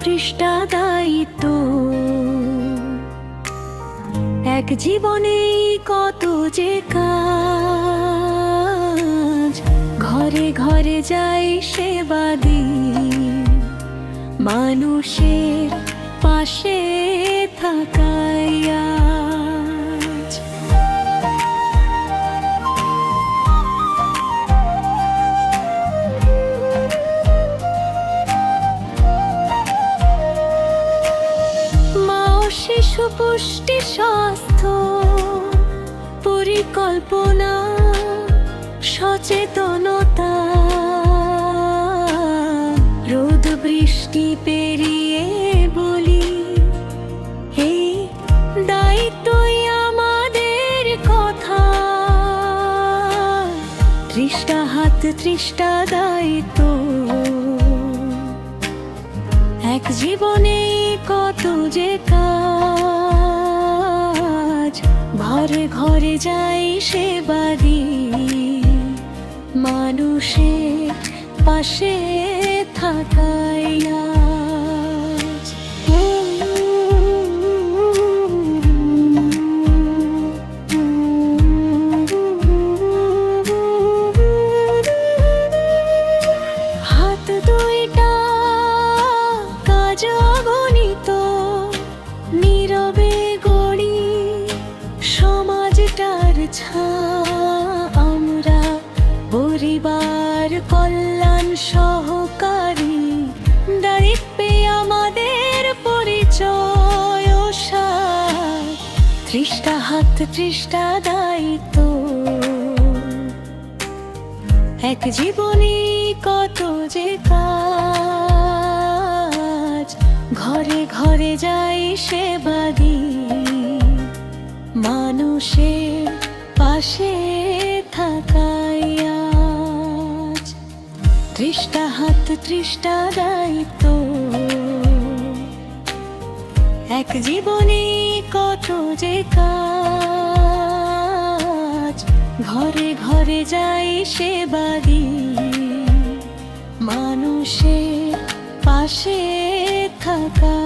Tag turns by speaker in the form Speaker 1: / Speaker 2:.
Speaker 1: পৃষ্ঠা দায়িত্ব। এক জীবনে কত যে কাজ ঘরে ঘরে যাই সেবা মানুষের পাশে থাকাই পুষ্টি স্বাস্থ্য, পরিকল্পনা, সচেতনতা। রোদ বৃষ্টি পেরিয়ে বলি এই দায়িত্বই আমাদের কথা। ত্রিশটা হাত ত্রিশটা দায়িত্ব। এক জীবনে কত যে কাজ ঘরে ঘরে যাই সে বাড়ি মানুষের পাশে থাকাই পরিবার কল্যাণ সহকারী দায়িত্বে আমাদের পরিচয় সার। হাত ত্রিশটা দায়িত্ব এক জীবনে কত যে কাজ, ঘরে ঘরে যাই সেবা দিই মানুষের পাশে ত্রিশটা হাত তৃষ্ঠা দায়িত্ব। এক জীবনে কত যে কাজ, ঘরে ঘরে যাই সে বাড়ি মানুষের পাশে থাকাই